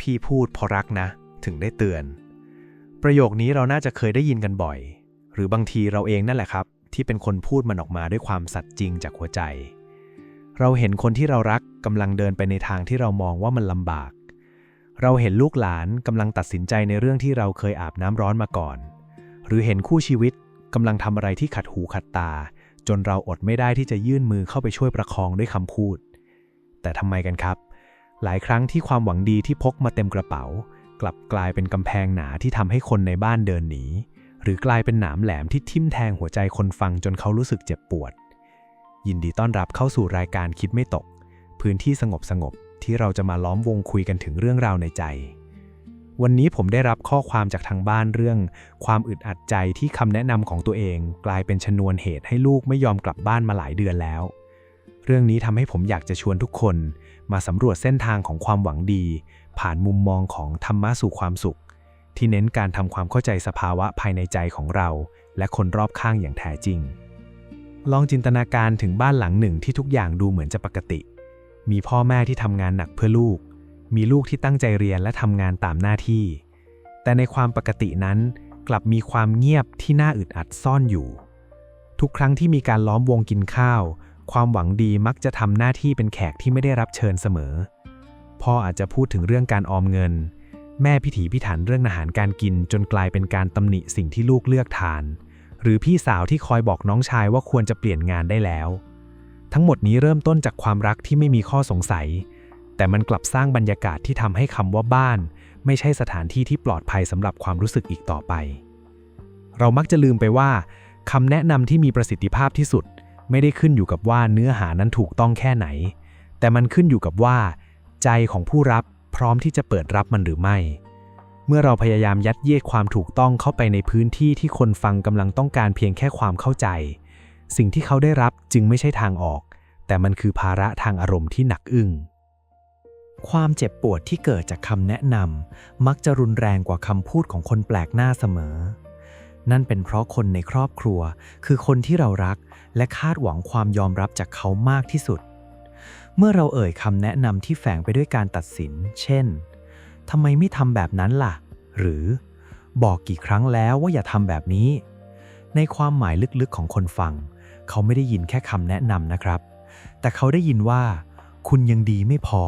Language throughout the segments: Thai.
พี่พูดเพราะรักนะ ถึงได้เตือน ประโยคนี้เราน่าจะเคยได้ยินกันบ่อย หรือบางทีเราเองนั่นแหละครับ ที่เป็นคนพูดมันออกมาด้วยความสัตย์จริงจากหัวใจ เราเห็นคนที่เรารักกำลังเดินไปในทางที่เรามองว่ามันลำบาก เราเห็นลูกหลานกำลังตัดสินใจในเรื่องที่เราเคยอาบน้ำร้อนมาก่อน หรือเห็นคู่ชีวิตกำลังทำอะไรที่ขัดหูขัดตา จนเราอดไม่ได้ที่จะยื่นมือเข้าไปช่วยประคองด้วยคำพูด แต่ทำไมกันครับ หลายครั้งที่ความหวังดีที่พกมาเต็มกระเป๋า กลับกลายเป็นกำแพงหนาที่ทำให้คนในบ้านเดินหนี หรือกลายเป็นหนามแหลมที่ทิ่มแทงหัวใจคนฟังจนเขารู้สึกเจ็บปวด ยินดีต้อนรับเข้าสู่รายการคิดไม่ตก พื้นที่สงบสงบๆที่เราจะมาล้อมวงคุยกันถึงเรื่องราวในใจ วันนี้ผมได้รับข้อความจากทางบ้านเรื่อง ความอึดอัดใจที่คำแนะนำของตัวเอง กลายเป็นชนวนเหตุให้ลูกไม่ยอมกลับบ้านมาหลายเดือนแล้ว รื่องนี้ทำให้ผมอยากจะชวนทุกคนมาสำรวจเส้นทางของความหวังดี ผ่านมุมมองของธรรมะสู่ความสุข ที่เน้นการทำความเข้าใจสภาวะภายในใจของเรา และคนรอบข้างอย่างแท้จริง ลองจินตนาการถึงบ้านหลังหนึ่งที่ทุกอย่างดูเหมือนจะปกติ มีพ่อแม่ที่ทำงานหนักเพื่อลูก มีลูกที่ตั้งใจเรียนและทำงานตามหน้าที่ แต่ในความปกตินั้น กลับมีความเงียบที่น่าอึดอัดซ่อนอยู่ ทุกครั้งที่มีการล้อมวงกินข้าว ความหวังดีมักจะทำหน้าที่เป็นแขกที่ไม่ได้รับเชิญเสมอ พ่ออาจจะพูดถึงเรื่องการออมเงิน แม่พิถีพิถันเรื่องอาหารการกินจนกลายเป็นการตำหนิสิ่งที่ลูกเลือกทาน หรือพี่สาวที่คอยบอกน้องชายว่าควรจะเปลี่ยนงานได้แล้ว ทั้งหมดนี้เริ่มต้นจากความรักที่ไม่มีข้อสงสัย แต่มันกลับสร้างบรรยากาศที่ทำให้คำว่าบ้าน ไม่ใช่สถานที่ที่ปลอดภัยสำหรับความรู้สึกอีกต่อไป เรามักจะลืมไปว่าคำแนะนำที่มีประสิทธิภาพที่สุด ไม่ได้ขึ้นอยู่กับว่าเนื้อหานั้นถูกต้องแค่ไหน แต่มันขึ้นอยู่กับว่า ใจของผู้รับพร้อมที่จะเปิดรับมันหรือไม่ เมื่อเราพยายามยัดเยียดความถูกต้องเข้าไปในพื้นที่ที่คนฟังกำลังต้องการเพียงแค่ความเข้าใจ สิ่งที่เขาได้รับจึงไม่ใช่ทางออก แต่มันคือภาระทางอารมณ์ที่หนักอึ้งความเจ็บปวดที่เกิดจากคำแนะนำมักจะรุนแรงกว่าคำพูดของคนแปลกหน้าเสมอ นั่นเป็นเพราะคนในครอบครัว คือคนที่เรารัก และคาดหวังความยอมรับจากเขามากที่สุด เมื่อเราเอ่ยคำแนะนำที่แฝงไปด้วยการตัดสิน เช่นทำไมไม่ทำแบบนั้นล่ะ หรือ บอกกี่ครั้งแล้วว่าอย่าทำแบบนี้ ในความหมายลึกๆของคนฟัง เขาไม่ได้ยินแค่คำแนะนำนะครับ แต่เขาได้ยินว่า คุณยังดีไม่พอ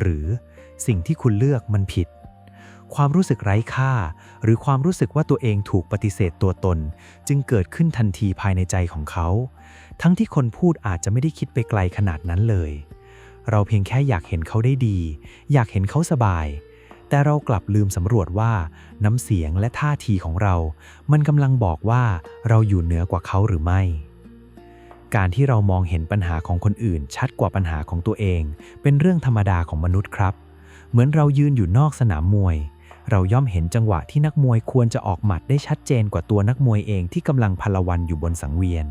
หรือ สิ่งที่คุณเลือกมันผิด ความรู้สึกไร้ค่า หรือความรู้สึกว่าตัวเองถูกปฏิเสธตัวตน จึงเกิดขึ้นทันทีภายในใจของเขา ทั้งที่คนพูดอาจจะไม่ได้คิดไปไกลขนาดนั้นเลย เราเพียงแค่อยากเห็นเขาได้ดี อยากเห็นเขาสบาย แต่เรากลับลืมสำรวจว่า น้ำเสียงและท่าทีของเรา มันกำลังบอกว่าเราอยู่เหนือกว่าเขาหรือไม่การที่เรามองเห็นปัญหาของคนอื่น ชัดกว่าปัญหาของตัวเอง เป็นเรื่องธรรมดาของมนุษย์ครับ เหมือนเรายืนอยู่นอกสนามมวย เราย่อมเห็นจังหวะที่นักมวยควรจะออกหมัดได้ชัดเจนกว่าตัวนักมวยเองที่กำลังพลวันอยู่บนสังเวียน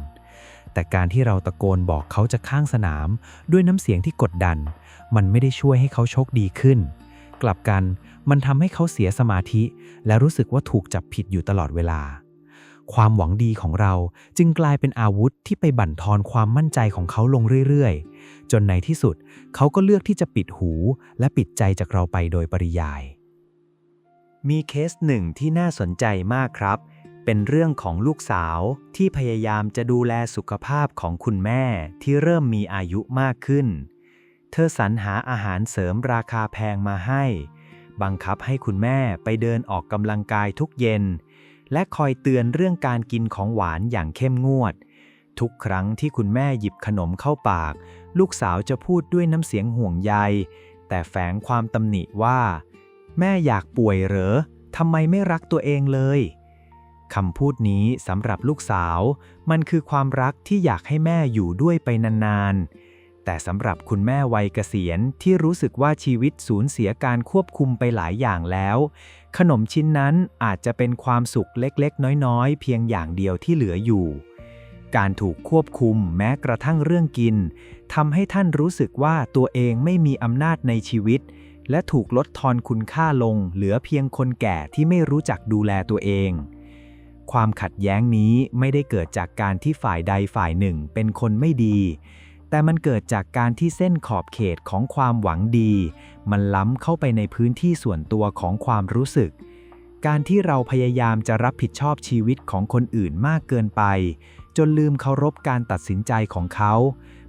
แต่การที่เราตะโกนบอกเขาจะข้างสนาม ด้วยน้ำเสียงที่กดดัน มันไม่ได้ช่วยให้เขาโชกดีขึ้น กลับกันมันทำให้เขาเสียสมาธิ และรู้สึกว่าถูกจับผิดอยู่ตลอดเวลา ความหวังดีของเราจึงกลายเป็นอาวุธที่ไปบั่นทอนความมั่นใจของเขาลงเรื่อยๆ จนในที่สุดเขาก็เลือกที่จะปิดหู และปิดใจจากเราไปโดยปริยาย มีเคสหนึ่งที่น่าสนใจมากครับ เป็นเรื่องของลูกสาวที่พยายามจะดูแลสุขภาพของคุณแม่ที่เริ่มมีอายุมากขึ้น เธอสรรหาอาหารเสริมราคาแพงมาให้ บังคับให้คุณแม่ไปเดินออกกำลังกายทุกเย็น และคอยเตือนเรื่องการกินของหวานอย่างเข้มงวด ทุกครั้งที่คุณแม่หยิบขนมเข้าปาก ลูกสาวจะพูดด้วยน้ำเสียงห่วงใย แต่แฝงความตำหนิว่า แม่อยากป่วยเหรอทำไมไม่รักตัวเองเลยคำพูดนี้สำหรับลูกสาว มันคือความรักที่อยากให้แม่อยู่ด้วยไปนานๆ แต่สำหรับคุณแม่วัยเกษียณที่รู้สึกว่าชีวิตสูญเสียการควบคุมไปหลายอย่างแล้ว ขนมชิ้นนั้นอาจจะเป็นความสุขเล็กๆ น้อยๆ เพียงอย่างเดียวที่เหลืออยู่ การถูกควบคุมแม้กระทั่งเรื่องกินทำให้ท่านรู้สึกว่าตัวเองไม่มีอำนาจในชีวิต และถูกลดทอนคุณค่าลงเหลือเพียงคนแก่ที่ไม่รู้จักดูแลตัวเอง ความขัดแย้งนี้ไม่ได้เกิดจากการที่ฝ่ายใดฝ่ายหนึ่งเป็นคนไม่ดี แต่มันเกิดจากการที่เส้นขอบเขตของความหวังดี มันล้ำเข้าไปในพื้นที่ส่วนตัวของความรู้สึก การที่เราพยายามจะรับผิดชอบชีวิตของคนอื่นมากเกินไป จนลืมเคารพการตัดสินใจของเขา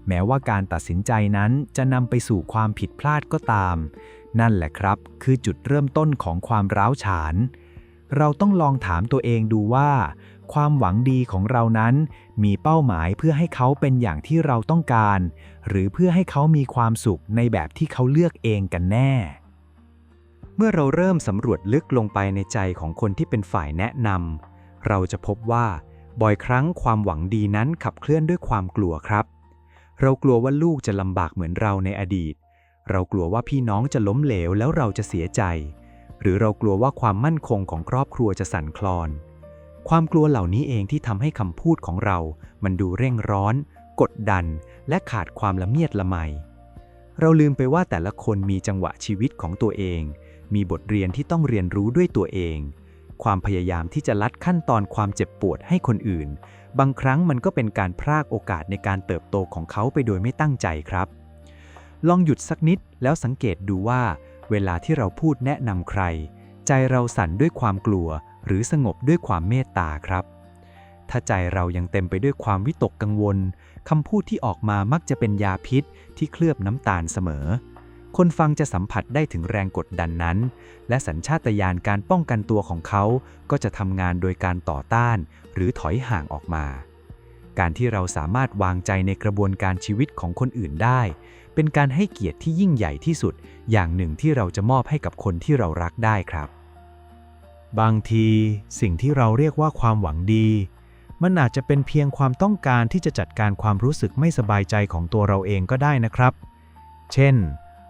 แม้ว่าการตัดสินใจนั้นจะนำไปสู่ความผิดพลาดก็ตาม นั่นแหละครับ คือจุดเริ่มต้นของความร้าวฉาน เราต้องลองถามตัวเองดูว่า ความหวังดีของเรานั้น มีเป้าหมายเพื่อให้เขาเป็นอย่างที่เราต้องการ หรือเพื่อให้เขามีความสุขในแบบที่เขาเลือกเองกันแน่ เมื่อเราเริ่มสำรวจลึกลงไปในใจของคนที่เป็นฝ่ายแนะนำเราจะพบว่า บ่อยครั้งความหวังดีนั้นขับเคลื่อนด้วยความกลัวครับ เรากลัวว่าลูกจะลำบากเหมือนเราในอดีต เรากลัวว่าพี่น้องจะล้มเหลวแล้วเราจะเสียใจ หรือเรากลัวว่าความมั่นคงของครอบครัวจะสั่นคลอน ความกลัวเหล่านี้เองที่ทำให้คำพูดของเรา มันดูเร่งร้อน กดดัน และขาดความละเมียดละไม เราลืมไปว่าแต่ละคนมีจังหวะชีวิตของตัวเอง มีบทเรียนที่ต้องเรียนรู้ด้วยตัวเอง ความพยายามที่จะลัดขั้นตอนความเจ็บปวดให้คนอื่น บางครั้งมันก็เป็นการพรากโอกาสในการเติบโตของเขาไปโดยไม่ตั้งใจครับ ลองหยุดสักนิดแล้วสังเกตดูว่า เวลาที่เราพูดแนะนำใคร ใจเราสั่นด้วยความกลัว หรือสงบด้วยความเมตตาครับ ถ้าใจเรายังเต็มไปด้วยความวิตกกังวลคำพูดที่ออกมามักจะเป็นยาพิษที่เคลือบน้ำตาลเสมอ คนฟังจะสัมผัสได้ถึงแรงกดดันนั้น และสัญชาตญาณการป้องกันตัวของเขา ก็จะทำงานโดยการต่อต้าน หรือถอยห่างออกมา การที่เราสามารถวางใจในกระบวนการชีวิตของคนอื่นได้ เป็นการให้เกียรติที่ยิ่งใหญ่ที่สุด อย่างหนึ่งที่เราจะมอบให้กับคนที่เรารักได้ครับ บางทีสิ่งที่เราเรียกว่าความหวังดี มันอาจจะเป็นเพียงความต้องการที่จะจัดการความรู้สึกไม่สบายใจของตัวเราเองก็ได้นะครับ เช่น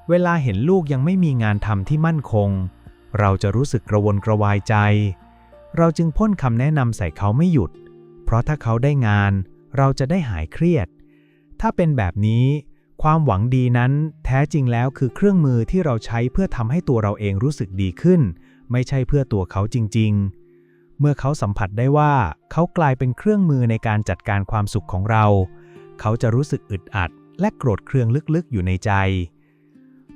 เวลาเห็นลูกยังไม่มีงานทำที่มั่นคง เราจะรู้สึกกระวนกระวายใจ เราจึงพ่นคำแนะนำใส่เขาไม่หยุด เพราะถ้าเขาได้งาน เราจะได้หายเครียด ถ้าเป็นแบบนี้ ความหวังดีนั้นแท้จริงแล้วคือเครื่องมือที่เราใช้เพื่อทำให้ตัวเราเองรู้สึกดีขึ้น ไม่ใช่เพื่อตัวเขาจริง ๆ เมื่อเขาสัมผัสได้ว่า เขากลายเป็นเครื่องมือในการจัดการความสุขของเรา เขาจะรู้สึกอึดอัด และโกรธเคืองลึกๆ อยู่ในใจ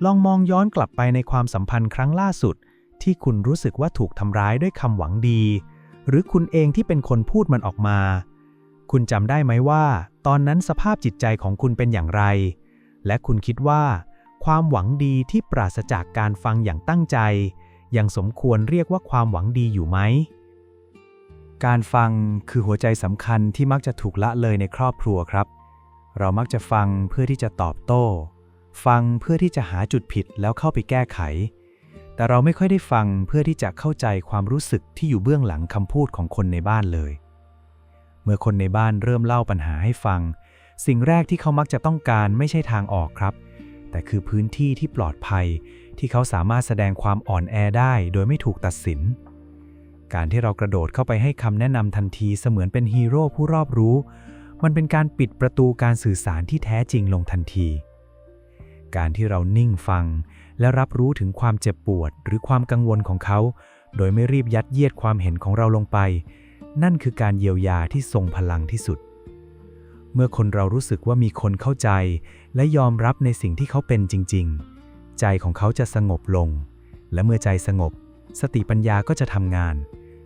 ลองมองย้อนกลับไปในความสัมพันธ์ครั้งล่าสุด ที่คุณรู้สึกว่าถูกทำร้ายด้วยคำหวังดี หรือคุณเองที่เป็นคนพูดมันออกมา คุณจำได้ไหมว่า ตอนนั้นสภาพจิตใจของคุณเป็นอย่างไร และคุณคิดว่า ความหวังดีที่ปราศจากการฟังอย่างตั้งใจ ยังสมควรเรียกว่าความหวังดีอยู่ไหม การฟังคือหัวใจสำคัญที่มักจะถูกละเลยในครอบครัวครับ เรามักจะฟังเพื่อที่จะตอบโต้ ฟังเพื่อที่จะหาจุดผิดแล้วเข้าไปแก้ไข แต่เราไม่ค่อยได้ฟังเพื่อที่จะเข้าใจความรู้สึกที่อยู่เบื้องหลังคำพูดของคนในบ้านเลย เมื่อคนในบ้านเริ่มเล่าปัญหาให้ฟัง สิ่งแรกที่เขามักจะต้องการไม่ใช่ทางออกครับ แต่คือพื้นที่ที่ปลอดภัย ที่เขาสามารถแสดงความอ่อนแอได้โดยไม่ถูกตัดสิน การที่เรากระโดดเข้าไปให้คำแนะนำทันทีเสมือนเป็นฮีโร่ผู้รอบรู้ มันเป็นการปิดประตูการสื่อสารที่แท้จริงลงทันที การที่เรานิ่งฟัง และรับรู้ถึงความเจ็บปวด หรือความกังวลของเขา โดยไม่รีบยัดเยียดความเห็นของเราลงไป นั่นคือการเยียวยาที่ทรงพลังที่สุด เมื่อคนเรารู้สึกว่ามีคนเข้าใจ และยอมรับในสิ่งที่เขาเป็นจริง ๆ ใจของเขาจะสงบลง และเมื่อใจสงบ สติปัญญาก็จะทำงาน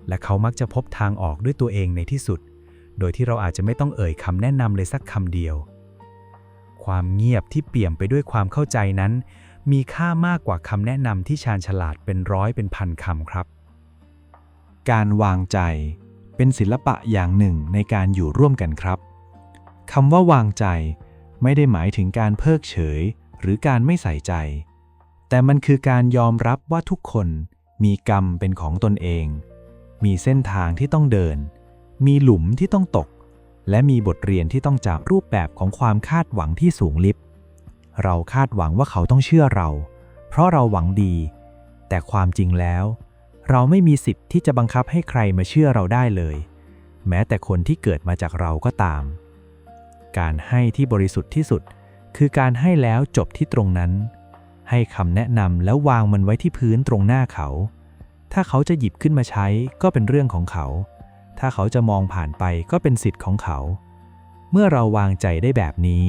และเขามักจะพบทางออกด้วยตัวเองในที่สุด โดยที่เราอาจจะไม่ต้องเอ่ยคำแนะนำเลยสักคำเดียว ความเงียบที่เปี่ยมไปด้วยความเข้าใจนั้น มีค่ามากกว่าคำแนะนำที่ชาญฉลาดเป็นร้อยเป็นพันคำครับ การวางใจเป็นศิลปะอย่างหนึ่งในการอยู่ร่วมกันครับ คำว่าวางใจ ไม่ได้หมายถึงการเพิกเฉย หรือการไม่ใส่ใจ แต่มันคือการยอมรับว่าทุกคนมีกรรมเป็นของตนเอง มีเส้นทางที่ต้องเดิน มีหลุมที่ต้องตก และมีบทเรียนที่ต้องจากรูปแบบของความคาดหวังที่สูงลิบ เราคาดหวังว่าเขาต้องเชื่อเรา เพราะเราหวังดี แต่ความจริงแล้ว เราไม่มีสิทธิ์ที่จะบังคับให้ใครมาเชื่อเราได้เลย แม้แต่คนที่เกิดมาจากเราก็ตาม การให้ที่บริสุทธิ์ที่สุด คือการให้แล้วจบที่ตรงนั้น ให้คำแนะนำแล้ววางมันไว้ที่พื้นตรงหน้าเขา ถ้าเขาจะหยิบขึ้นมาใช้ก็เป็นเรื่องของเขา ถ้าเขาจะมองผ่านไปก็เป็นสิทธิ์ของเขา เมื่อเราวางใจได้แบบนี้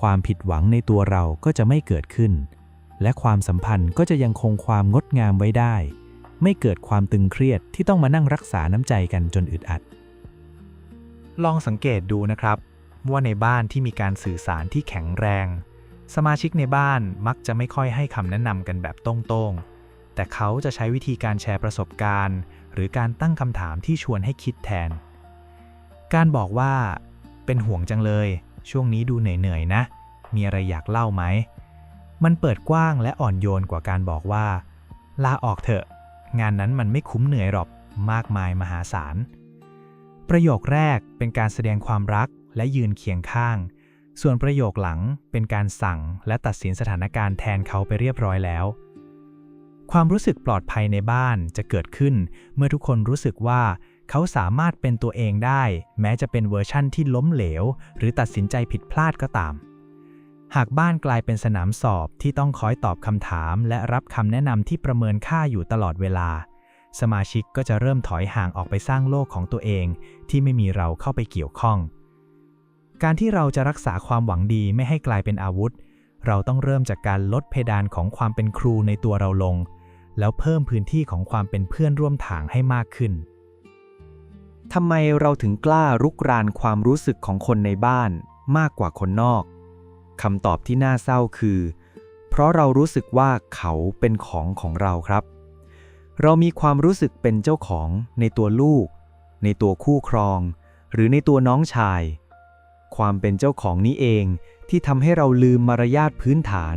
ความผิดหวังในตัวเราก็จะไม่เกิดขึ้น และความสัมพันธ์ก็จะยังคงความงดงามไว้ได้ ไม่เกิดความตึงเครียดที่ต้องมานั่งรักษาน้ำใจกันจนอึดอัดลองสังเกตดูนะครับ ว่าในบ้านที่มีการสื่อสารที่แข็งแรง สมาชิกในบ้านมักจะไม่ค่อยให้คำแนะนำกันแบบตรงๆ แต่เขาจะใช้วิธีการแชร์ประสบการณ์ หรือการตั้งคำถามที่ชวนให้คิดแทน การบอกว่า เป็นห่วงจังเลย ช่วงนี้ดูเหนื่อยๆนะ มีอะไรอยากเล่าไหม มันเปิดกว้างและอ่อนโยนกว่าการบอกว่า ลาออกเถอะ งานนั้นมันไม่คุ้มเหนื่อยหรอกมากมายมหาศาลประโยคแรกเป็นการแสดงความรัก และยืนเคียงข้าง ส่วนประโยคหลังเป็นการสั่งและตัดสินสถานการณ์แทนเขาไปเรียบร้อยแล้ว ความรู้สึกปลอดภัยในบ้านจะเกิดขึ้น เมื่อทุกคนรู้สึกว่าเขาสามารถเป็นตัวเองได้ แม้จะเป็นเวอร์ชั่นที่ล้มเหลว หรือตัดสินใจผิดพลาดก็ตาม หากบ้านกลายเป็นสนามสอบที่ต้องคอยตอบคำถาม และรับคำแนะนำที่ประเมินค่าอยู่ตลอดเวลา สมาชิกก็จะเริ่มถอยห่างออกไปสร้างโลกของตัวเอง ที่ไม่มีเราเข้าไปเกี่ยวข้อง การที่เราจะรักษาความหวังดีไม่ให้กลายเป็นอาวุธ เราต้องเริ่มจากการลดเพดานของความเป็นครูในตัวเราลง แล้วเพิ่มพื้นที่ของความเป็นเพื่อนร่วมทางให้มากขึ้นทำไมเราถึงกล้ารุกรานความรู้สึกของคนในบ้านมากกว่าคนนอกคำตอบที่น่าเศร้าคือ เพราะเรารู้สึกว่าเขาเป็นของของเราครับ เรามีความรู้สึกเป็นเจ้าของในตัวลูก ในตัวคู่ครอง หรือในตัวน้องชาย ความเป็นเจ้าของนี้เอง ที่ทำให้เราลืมมารยาทพื้นฐาน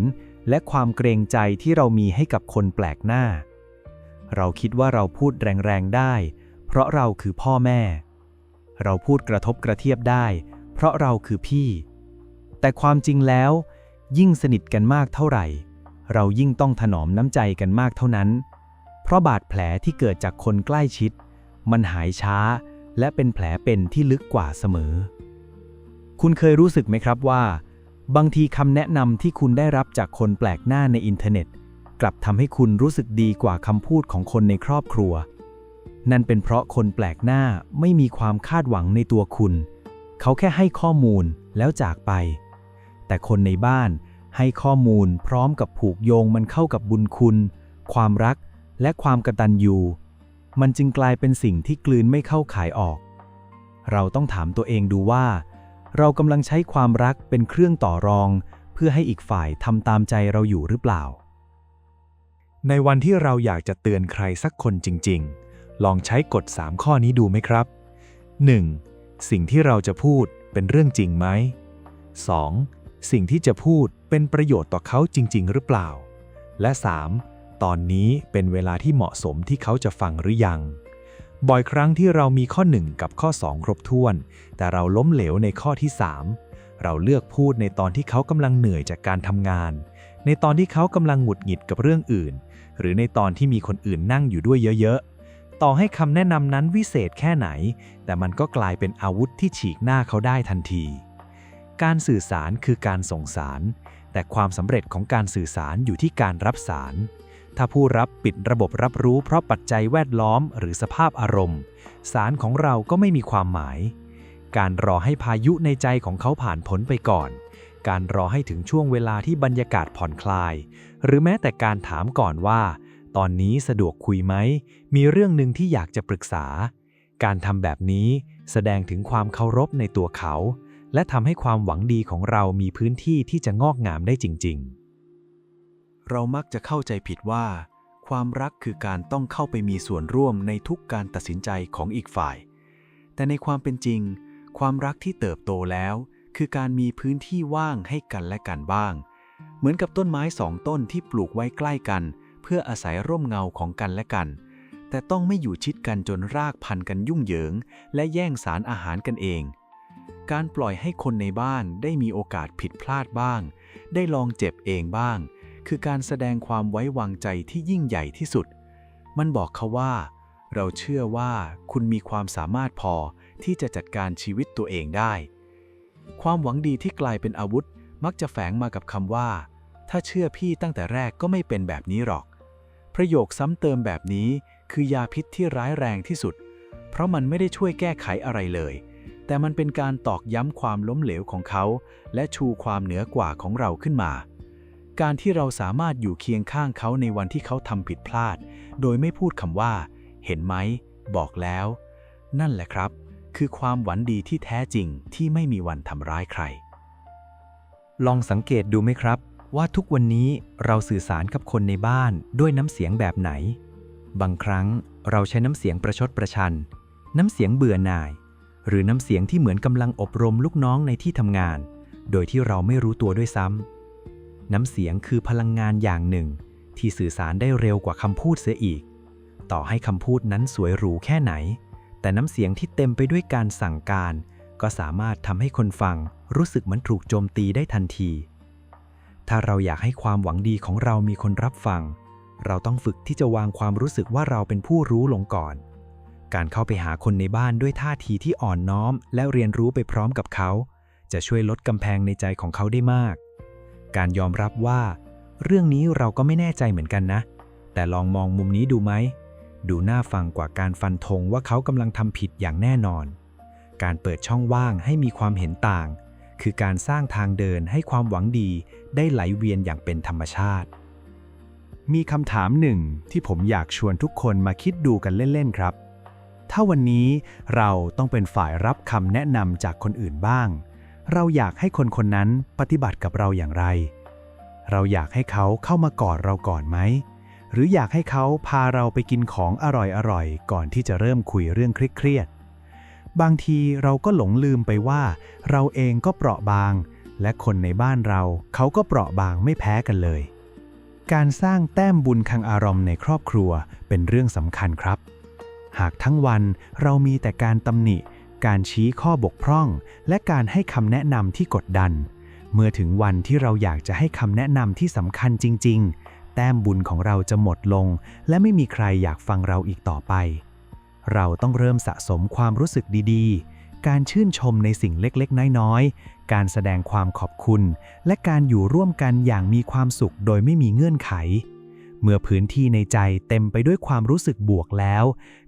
และความเกรงใจที่เรามีให้กับคนแปลกหน้า เราคิดว่าเราพูดแรงๆได้ เพราะเราคือพ่อแม่ เราพูดกระทบกระเทียบได้ เพราะเราคือพี่ แต่ความจริงแล้ว ยิ่งสนิทกันมากเท่าไหร่ เรายิ่งต้องถนอมน้ำใจกันมากเท่านั้น เพราะบาดแผลที่เกิดจากคนใกล้ชิด มันหายช้าและเป็นแผลเป็นที่ลึกกว่าเสมอ คุณเคยรู้สึกไหมครับว่า บางทีคำแนะนำที่คุณได้รับจากคนแปลกหน้าในอินเทอร์เน็ต กลับทำให้คุณรู้สึกดีกว่าคำพูดของคนในครอบครัว นั่นเป็นเพราะคนแปลกหน้าไม่มีความคาดหวังในตัวคุณ เขาแค่ให้ข้อมูลแล้วจากไป แต่คนในบ้านให้ข้อมูลพร้อมกับผูกโยงมันเข้ากับบุญคุณ ความรักและความกตัญญูมันจึงกลายเป็นสิ่งที่กลืนไม่เข้าขายออก เราต้องถามตัวเองดูว่า เรากำลังใช้ความรักเป็นเครื่องต่อรอง เพื่อให้อีกฝ่ายทำตามใจเราอยู่หรือเปล่า ในวันที่เราอยากจะเตือนใครสักคนจริง ๆ ลองใช้กฎ 3 ข้อนี้ดูไหมครับ 1. สิ่งที่เราจะพูดเป็นเรื่องจริงไหม 2. สิ่งที่จะพูดเป็นประโยชน์ต่อเขาจริง ๆ หรือเปล่า และ 3. ตอนนี้เป็นเวลาที่เหมาะสมที่เขาจะฟังหรือยัง บ่อยครั้งที่เรามีข้อ 1 กับข้อ 2 ครบถ้วน แต่เราล้มเหลวในข้อที่ 3 เราเลือกพูดในตอนที่เขากำลังเหนื่อยจากการทำงาน ในตอนที่เขากำลังหงุดหงิดกับเรื่องอื่น หรือในตอนที่มีคนอื่นนั่งอยู่ด้วยเยอะๆ ต่อให้คำแนะนำนั้นวิเศษแค่ไหน แต่มันก็กลายเป็นอาวุธที่ฉีกหน้าเขาได้ทันที การสื่อสารคือการส่งสาร แต่ความสำเร็จของการสื่อสารอยู่ที่การรับสาร ถ้าผู้รับปิดระบบรับรู้เพราะปัจจัยแวดล้อมหรือสภาพอารมณ์ สารของเราก็ไม่มีความหมาย การรอให้พายุในใจของเขาผ่านพ้นไปก่อน การรอให้ถึงช่วงเวลาที่บรรยากาศผ่อนคลาย หรือแม้แต่การถามก่อนว่า ตอนนี้สะดวกคุยไหม มีเรื่องหนึ่งที่อยากจะปรึกษา การทำแบบนี้แสดงถึงความเคารพในตัวเขา และทำให้ความหวังดีของเรามีพื้นที่ที่จะงอกงามได้จริง ๆ เรามักจะเข้าใจผิดว่า ความรักคือการต้องเข้าไปมีส่วนร่วมในทุกการตัดสินใจของอีกฝ่าย แต่ในความเป็นจริง ความรักที่เติบโตแล้ว คือการมีพื้นที่ว่างให้กันและกันบ้าง เหมือนกับต้นไม้สองต้นที่ปลูกไว้ใกล้กัน เพื่ออาศัยร่มเงาของกันและกัน แต่ต้องไม่อยู่ชิดกันจนรากพันกันยุ่งเหยิง และแย่งสารอาหารกันเองการปล่อยให้คนในบ้านได้มีโอกาสผิดพลาดบ้าง ได้ลองเจ็บเองบ้าง คือการแสดงความไว้วางใจที่ยิ่งใหญ่ที่สุด มันบอกเขาว่า เราเชื่อว่าคุณมีความสามารถพอที่จะจัดการชีวิตตัวเองได้ ความหวังดีที่กลายเป็นอาวุธ มักจะแฝงมากับคำว่า ถ้าเชื่อพี่ตั้งแต่แรกก็ไม่เป็นแบบนี้หรอก ประโยคซ้ำเติมแบบนี้คือยาพิษที่ร้ายแรงที่สุด เพราะมันไม่ได้ช่วยแก้ไขอะไรเลย แต่มันเป็นการตอกย้ำความล้มเหลวของเขา และชูความเหนือกว่าของเราขึ้นมา การที่เราสามารถอยู่เคียงข้างเขาในวันที่เขาทำผิดพลาด โดยไม่พูดคำว่า เห็นไหม บอกแล้ว นั่นแหละครับ คือความหวังดีที่แท้จริงที่ไม่มีวันทำร้ายใคร ลองสังเกตดูไหมครับ ว่าทุกวันนี้เราสื่อสารกับคนในบ้านด้วยน้ำเสียงแบบไหน บางครั้งเราใช้น้ำเสียงประชดประชัน น้ำเสียงเบื่อหน่าย หรือน้ำเสียงที่เหมือนกำลังอบรมลูกน้องในที่ทำงาน โดยที่เราไม่รู้ตัวด้วยซ้ำ น้ำเสียงคือพลังงานอย่างหนึ่ง ที่สื่อสารได้เร็วกว่าคำพูดเสียอีก ต่อให้คำพูดนั้นสวยหรูแค่ไหน แต่น้ำเสียงที่เต็มไปด้วยการสั่งการ ก็สามารถทำให้คนฟังรู้สึกเหมือนถูกโจมตีได้ทันที ถ้าเราอยากให้ความหวังดีของเรามีคนรับฟัง เราต้องฝึกที่จะวางความรู้สึกว่าเราเป็นผู้รู้ลงก่อน การเข้าไปหาคนในบ้านด้วยท่าทีที่อ่อนน้อม และเรียนรู้ไปพร้อมกับเขา จะช่วยลดกำแพงในใจของเขาได้มาก การยอมรับว่า เรื่องนี้เราก็ไม่แน่ใจเหมือนกันนะ แต่ลองมองมุมนี้ดูไหม ดูน่าฟังกว่าการฟันธงว่าเขากำลังทำผิดอย่างแน่นอน การเปิดช่องว่างให้มีความเห็นต่าง คือการสร้างทางเดินให้ความหวังดีได้ไหลเวียนอย่างเป็นธรรมชาติ มีคำถามหนึ่งที่ผมอยากชวนทุกคนมาคิดดูกันเล่นๆครับ ถ้าวันนี้เราต้องเป็นฝ่ายรับคำแนะนำจากคนอื่นบ้าง เราอยากให้คนคนนั้นปฏิบัติกับเราอย่างไร เราอยากให้เขาเข้ามากอดเราก่อนไหม หรืออยากให้เขาพาเราไปกินของอร่อยๆ ก่อนที่จะเริ่มคุยเรื่องเครียดๆ บางทีเราก็หลงลืมไปว่า เราเองก็เปราะบาง และคนในบ้านเราเขาก็เปราะบางไม่แพ้กันเลย การสร้างแต้มบุญคังอารมณ์ในครอบครัวเป็นเรื่องสำคัญครับ หากทั้งวันเรามีแต่การตำหนิ การชี้ข้อบกพร่อง และการให้คำแนะนำที่กดดัน เมื่อถึงวันที่เราอยากจะให้คำแนะนำที่สำคัญจริง ๆ แต้มบุญของเราจะหมดลง และไม่มีใครอยากฟังเราอีกต่อไป เราต้องเริ่มสะสมความรู้สึกดีๆ การชื่นชมในสิ่งเล็กๆ น้อยๆ การแสดงความขอบคุณ และการอยู่ร่วมกันอย่างมีความสุขโดยไม่มีเงื่อนไข เมื่อพื้นที่ในใจเต็มไปด้วยความรู้สึกบวกแล้ว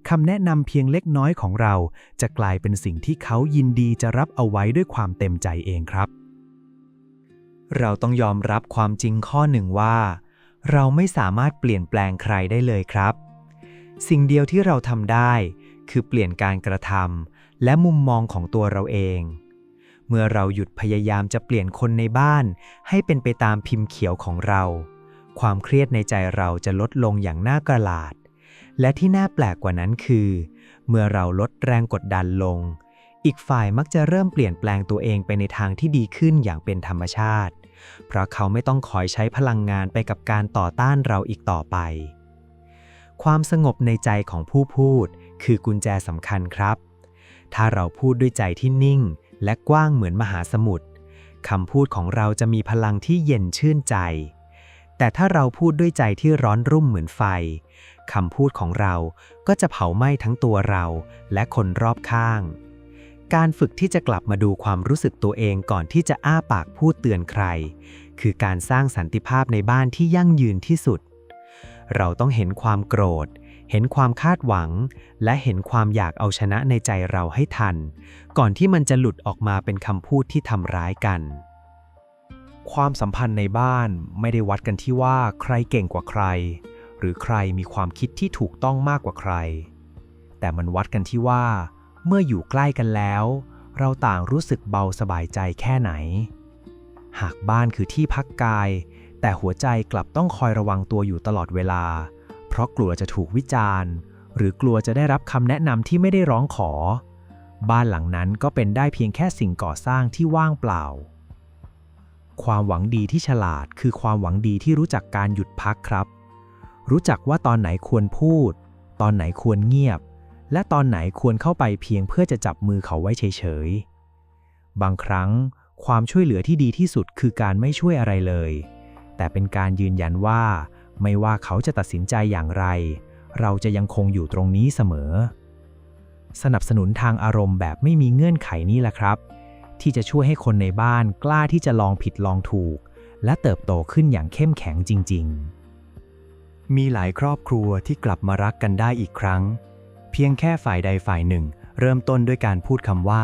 คำแนะนำเพียงเล็กน้อยของเรา จะกลายเป็นสิ่งที่เขายินดีจะรับเอาไว้ด้วยความเต็มใจเองครับ เราต้องยอมรับความจริงข้อหนึ่งว่า เราไม่สามารถเปลี่ยนแปลงใครได้เลยครับ สิ่งเดียวที่เราทำได้ คือเปลี่ยนการกระทำและมุมมองของตัวเราเอง เมื่อเราหยุดพยายามจะเปลี่ยนคนในบ้าน ให้เป็นไปตามพิมพ์เขียวของเรา ความเครียดในใจเราจะลดลงอย่างน่ากระหลาด และที่น่าแปลกกว่านั้นคือ เมื่อเราลดแรงกดดันลง อีกฝ่ายมักจะเริ่มเปลี่ยนแปลงตัวเองไปในทางที่ดีขึ้นอย่างเป็นธรรมชาติ เพราะเขาไม่ต้องคอยใช้พลังงานไปกับการต่อต้านเราอีกต่อไป ความสงบในใจของผู้พูด คือกุญแจสำคัญครับ ถ้าเราพูดด้วยใจที่นิ่ง และกว้างเหมือนมหาสมุทรคำพูดของเราจะมีพลังที่เย็นชื่นใจ แต่ถ้าเราพูดด้วยใจที่ร้อนรุ่มเหมือนไฟคำพูดของเราก็จะเผาไหม้ทั้งตัวเราและคนรอบข้าง การฝึกที่จะกลับมาดูความรู้สึกตัวเองก่อนที่จะอ้าปากพูดเตือนใคร คือการสร้างสันติภาพในบ้านที่ยั่งยืนที่สุด เราต้องเห็นความโกรธ เห็นความคาดหวัง และเห็นความอยากเอาชนะในใจเราให้ทัน ก่อนที่มันจะหลุดออกมาเป็นคำพูดที่ทำร้ายกัน ความสัมพันธ์ในบ้านไม่ได้วัดกันที่ว่าใครเก่งกว่าใคร หรือใครมีความคิดที่ถูกต้องมากกว่าใคร แต่มันวัดกันที่ว่า เมื่ออยู่ใกล้กันแล้ว เราต่างรู้สึกเบาสบายใจแค่ไหน หากบ้านคือที่พักกาย แต่หัวใจกลับต้องคอยระวังตัวอยู่ตลอดเวลา เพราะกลัวจะถูกวิจารณ์ หรือกลัวจะได้รับคำแนะนำที่ไม่ได้ร้องขอ บ้านหลังนั้นก็เป็นได้เพียงแค่สิ่งก่อสร้างที่ว่างเปล่า ความหวังดีที่ฉลาดคือความหวังดีที่รู้จักการหยุดพักครับ รู้จักว่าตอนไหนควรพูด ตอนไหนควรเงียบ และตอนไหนควรเข้าไปเพียงเพื่อจะจับมือเขาไว้เฉยๆ บางครั้งความช่วยเหลือที่ดีที่สุดคือการไม่ช่วยอะไรเลย แต่เป็นการยืนยันว่า ไม่ว่าเขาจะตัดสินใจอย่างไร เราจะยังคงอยู่ตรงนี้เสมอ สนับสนุนทางอารมณ์แบบไม่มีเงื่อนไขนี่แหละครับ ที่จะช่วยให้คนในบ้านกล้าที่จะลองผิดลองถูก และเติบโตขึ้นอย่างเข้มแข็งจริง ๆ มีหลายครอบครัวที่กลับมารักกันได้อีกครั้ง เพียงแค่ฝ่ายใดฝ่ายหนึ่ง เริ่มต้นด้วยการพูดคำว่า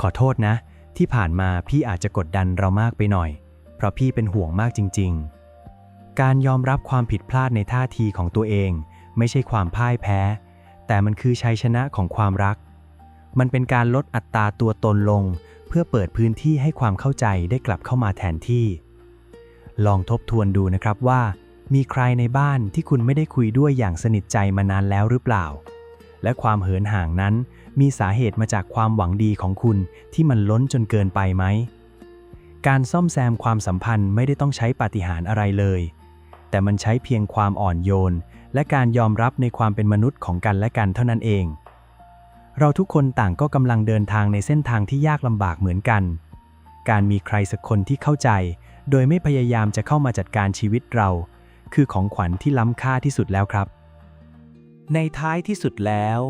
ขอโทษนะ ที่ผ่านมาพี่อาจจะกดดันเรามากไปหน่อย เพราะพี่เป็นห่วงมากจริง ๆ การยอมรับความผิดพลาดในท่าทีของตัวเอง ไม่ใช่ความพ่ายแพ้ แต่มันคือชัยชนะของความรัก มันเป็นการลดอัตราตัวตนลง เพื่อเปิดพื้นที่ให้ความเข้าใจได้กลับเข้ามาแทนที่ ลองทบทวนดูนะครับว่า มีใครในบ้านที่คุณไม่ได้คุยด้วยอย่างสนิทใจมานานแล้วหรือเปล่า และความเหินห่างนั้น มีสาเหตุมาจากความหวังดีของคุณที่มันล้นจนเกินไปไหม การซ่อมแซมความสัมพันธ์ไม่ได้ต้องใช้ปาฏิหาริย์อะไรเลย แต่มันใช้เพียงความอ่อนโยน และการยอมรับในความเป็นมนุษย์ของกันและกันเท่านั้นเอง เราทุกคนต่างก็กำลังเดินทางในเส้นทางที่ยากลำบากเหมือนกัน การมีใครสักคนที่เข้าใจ โดยไม่พยายามจะเข้ามาจัดการชีวิตเรา คือของขวัญที่ล้ำค่าที่สุดแล้วครับ ในท้ายที่สุดแล้ว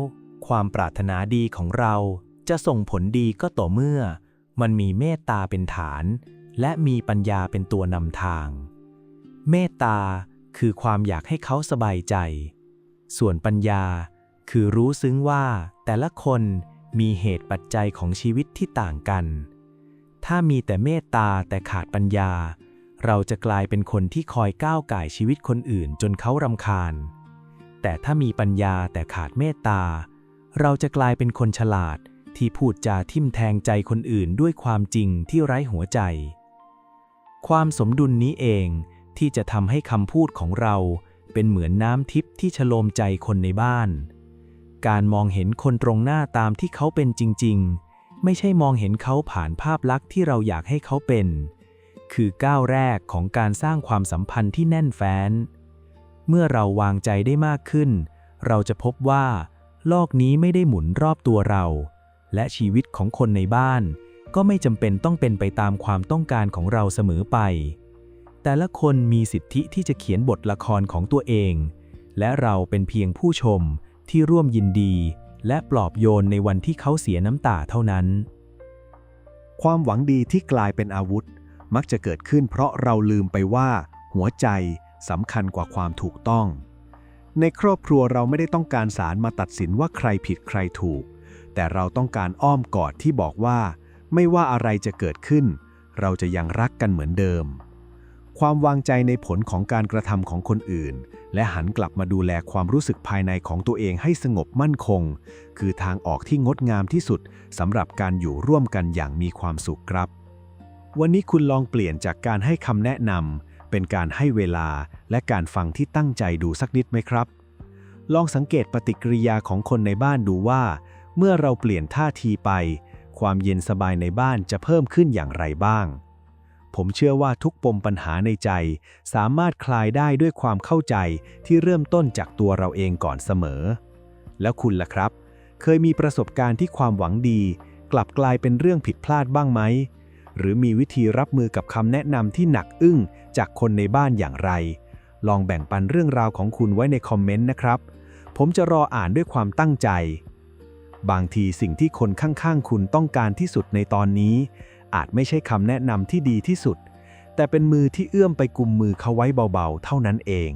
ความปรารถนาดีของเราจะส่งผลดีก็ต่อเมื่อ มันมีเมตตาเป็นฐาน และมีปัญญาเป็นตัวนำทาง เมตตาคือความอยากให้เขาสบายใจ ส่วนปัญญา คือรู้ซึ้งว่าแต่ละคนมีเหตุปัจจัยของชีวิตที่ต่างกัน ถ้ามีแต่เมตตาแต่ขาดปัญญา เราจะกลายเป็นคนที่คอยก้าวไก่ชีวิตคนอื่นจนเขารำคาญ แต่ถ้ามีปัญญาแต่ขาดเมตตา เราจะกลายเป็นคนฉลาดที่พูดจาทิมแทงใจคนอื่นด้วยความจริงที่ไร้หัวใจ ความสมดุลนี้เองที่จะทำให้คำพูดของเราเป็นเหมือนน้ำทิพย์ที่ฉโลมใจคนในบ้าน การมองเห็นคนตรงหน้าตามที่เขาเป็นจริง ๆ ไม่ใช่มองเห็นเขาผ่านภาพลักษณ์ที่เราอยากให้เขาเป็น คือก้าวแรกของการสร้างความสัมพันธ์ที่แน่นแฟ้น เมื่อเราวางใจได้มากขึ้น เราจะพบว่า โลกนี้ไม่ได้หมุนรอบตัวเรา และชีวิตของคนในบ้าน ก็ไม่จำเป็นต้องเป็นไปตามความต้องการของเราเสมอไป แต่ละคนมีสิทธิที่จะเขียนบทละครของตัวเอง และเราเป็นเพียงผู้ชม ที่ร่วมยินดี และปลอบโยนในวันที่เขาเสียน้ำตาเท่านั้น ความหวังดีที่กลายเป็นอาวุธ มักจะเกิดขึ้นเพราะเราลืมไปว่า หัวใจสำคัญกว่าความถูกต้อง ในครอบครัวเราไม่ได้ต้องการศาลมาตัดสินว่าใครผิดใครถูก แต่เราต้องการอ้อมกอดที่บอกว่า ไม่ว่าอะไรจะเกิดขึ้น เราจะยังรักกันเหมือนเดิม ความวางใจในผลของการกระทำของคนอื่น และหันกลับมาดูแลความรู้สึกภายในของตัวเองให้สงบมั่นคง คือทางออกที่งดงามที่สุดสำหรับการอยู่ร่วมกันอย่างมีความสุขครับ วันนี้คุณลองเปลี่ยนจากการให้คำแนะนำเป็นการให้เวลาและการฟังที่ตั้งใจดูสักนิดไหมครับ ลองสังเกตปฏิกิริยาของคนในบ้านดูว่า เมื่อเราเปลี่ยนท่าทีไป ความเย็นสบายในบ้านจะเพิ่มขึ้นอย่างไรบ้าง ผมเชื่อว่าทุกปมปัญหาในใจ สามารถคลายได้ด้วยความเข้าใจที่เริ่มต้นจากตัวเราเองก่อนเสมอ แล้วคุณล่ะครับ เคยมีประสบการณ์ที่ความหวังดี กลับกลายเป็นเรื่องผิดพลาดบ้างไหม หรือมีวิธีรับมือกับคำแนะนำที่หนักอึ้งจากคนในบ้านอย่างไร ลองแบ่งปันเรื่องราวของคุณไว้ในคอมเมนต์นะครับ ผมจะรออ่านด้วยความตั้งใจบางทีสิ่งที่คนข้างๆ คุณต้องการที่สุดในตอนนี้ อาจไม่ใช่คำแนะนำที่ดีที่สุด แต่เป็นมือที่เอื้อมไปกุมมือเขาไว้เบาๆ เท่านั้นเอง